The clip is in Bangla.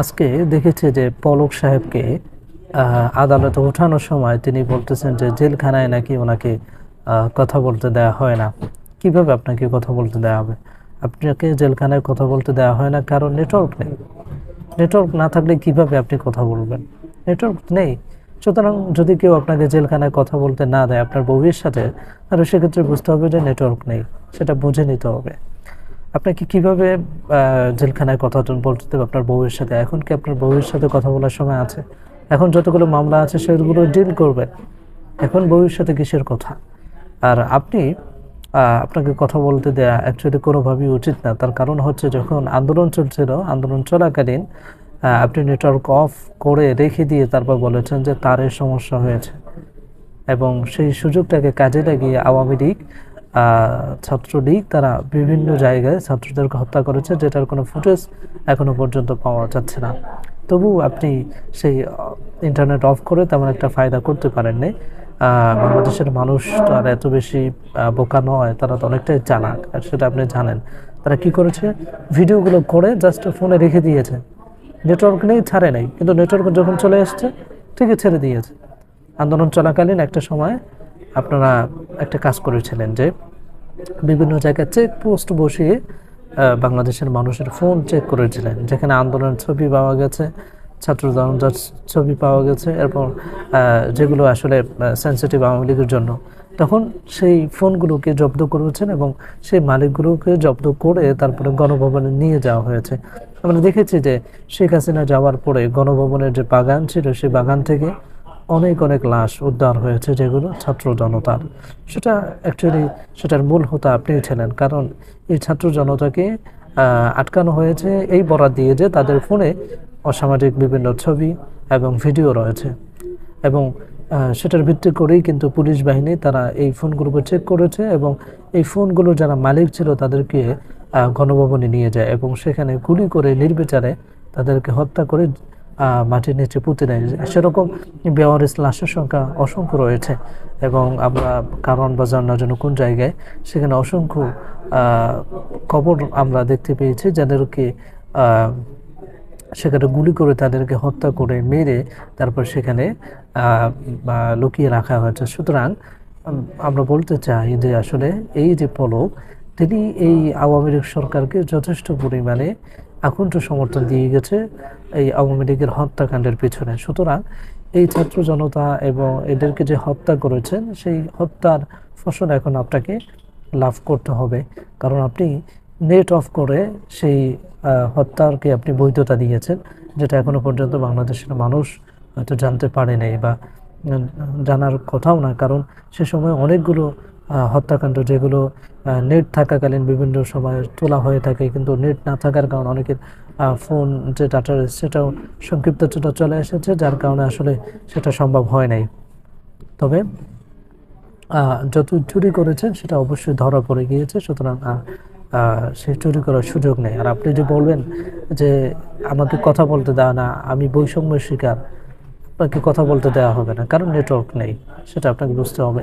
আজকে দেখেছি যে পলক সাহেবকে আদালতে ওঠানোর সময় তিনি বলতেছেন যে জেলখানায় নাকি ওনাকে কথা বলতে দেওয়া হয় না। কীভাবে আপনাকে কথা বলতে দেওয়া হবে? আপনাকে জেলখানায় কথা বলতে দেওয়া হয় না কারণ নেটওয়ার্ক নেই। নেটওয়ার্ক না থাকলে কীভাবে আপনি কথা বলবেন? নেটওয়ার্ক নেই। সুতরাং যদি কেউ আপনাকে জেলখানায় কথা বলতে না দেয় আপনার বউয়ের সাথে, তাহলে সেক্ষেত্রে বুঝতে হবে যে নেটওয়ার্ক নেই। সেটা বুঝে নিতে হবে। আপনাকে কীভাবে জেলখানায় কথা বলতে আপনার বউয়ের সাথে? এখন কি আপনার বউয়ের সাথে কথা বলার সময় আছে? এখন যতগুলো মামলা আছে, সেগুলো ডিল করবেন। এখন বউয়ের সাথে কিসের কথা? আর আপনি আপনাকে কথা বলতে দেয়া অ্যাকচুয়ালি কোনোভাবেই উচিত না। তার কারণ হচ্ছে যখন আন্দোলন চলছিল, আন্দোলন চলাকালীন আপনি নেটওয়ার্ক অফ করে রেখে দিয়ে তারপর বলেছেন যে তারের সমস্যা হয়েছে। এবং সেই সুযোগটাকে কাজে লাগিয়ে আওয়ামী লীগ ছাত্রলীগ তারা বিভিন্ন জায়গায় ছাত্রদেরকে হত্যা করেছে, যেটার কোনো ফুটেজ এখনও পর্যন্ত পাওয়া যাচ্ছে না। তবু আপনি সেই ইন্টারনেট অফ করে তেমন একটা ফায়দা করতে পারেননি। বাংলাদেশের মানুষ তো আর এত বেশি বোকা নয়, তারা তো অনেকটাই জানাক আর সেটা আপনি জানেন। তারা কি করেছে? ভিডিওগুলো করে জাস্ট ফোনে রেখে দিয়েছে। নেটওয়ার্ক নেই, ছাড়ে নেই। কিন্তু নেটওয়ার্ক যখন চলে এসছে, ঠিকই ছেড়ে দিয়েছে। আন্দোলন চলাকালীন একটা সময় আপনারা একটা কাজ করেছিলেন যে বিভিন্ন জায়গায় চেক পোস্ট বসিয়ে বাংলাদেশের মানুষের ফোন চেক করেছিলেন। যেখানে আন্দোলনের ছবি পাওয়া গেছে, ছাত্র জনতার ছবি পাওয়া গেছে এরপর যেগুলো আসলে সেন্সিটিভ আওয়ামী লীগের জন্য। তখন সেই ফোনগুলোকে জব্দ করেছেন এবং সেই মালিকগুলোকে জব্দ করে তারপরে গণভবনে নিয়ে যাওয়া হয়েছে। আমরা দেখেছি যে শেখ হাসিনা যাওয়ার পরে গণভবনের যে বাগান ছিল, সেই বাগান থেকে অনেক অনেক লাশ উদ্ধার হয়েছে যেগুলো ছাত্র জনতার। সেটা অ্যাকচুয়ালি সেটার মূল হোতা আপনিই ছিলেন কারণ এই ছাত্র জনতাকে আটকানো হয়েছে এই বরাত দিয়ে যে তাদের ফোনে অসামাজিক বিভিন্ন ছবি এবং ভিডিও রয়েছে। এবং সেটার ভিত্তি করেই কিন্তু পুলিশ বাহিনী তারা এই ফোনগুলোকে চেক করেছে এবং এই ফোনগুলো যারা মালিক ছিল তাদেরকে গণভবনে নিয়ে যায় এবং সেখানে গুলি করে নির্বিচারে তাদেরকে হত্যা করে মাটির নিচে পুঁতে নেয় সেরকম বেওয়ারিস লাশের সংখ্যা অসংখ্য রয়েছে এবং আমরা কারণ বা জানার জন্য কোন জায়গায়, সেখানে অসংখ্য কবর আমরা দেখতে পেয়েছি যাদেরকে সেখানে গুলি করে তাদেরকে হত্যা করে মেরে তারপর সেখানে লুকিয়ে রাখা হয়েছে। সুতরাং আমরা বলতে চাই যে আসলে এই যে পলক, তিনি এই আওয়ামী লীগ সরকারকে যথেষ্ট পরিমাণে আকণ্ঠ সমর্থন দিয়ে গেছে এই আওয়ামী লীগের হত্যাকাণ্ডের পিছনে। সুতরাং এই ছাত্র জনতা এবং এদেরকে যে হত্যা করেছেন, সেই হত্যার ফসল এখন আপনাকে লাভ করতে হবে। কারণ আপনি নেট অফ করে সেই হত্যারকে আপনি বৈধতা দিয়েছেন, যেটা এখনও পর্যন্ত বাংলাদেশের মানুষ হয়তো জানতে পারে নাই বা জানার কথাও না। কারণ সে সময় অনেকগুলো হত্যাকাণ্ড যেগুলো নেট থাকাকালীন বিভিন্ন সময় তোলা হয়ে থাকে, কিন্তু নেট না থাকার কারণে অনেকের ফোন যে ডাটা সেটাও সংক্ষিপ্ত চলে চলে এসেছে, যার কারণে আসলে সেটা সম্ভব হয় নাই। তবে যত চুরি করেছেন সেটা অবশ্যই ধরা পড়ে গিয়েছে, সুতরাং সে চুরি করার সুযোগ নেই। আর আপনি যে বলবেন যে আমাকে কথা বলতে দেওয়া না, আমি বৈষম্যের শিকার, আপনাকে কথা বলতে দেওয়া হবে না, কারণ নেটওয়ার্ক নেই, সেটা আপনাকে বুঝতে হবে।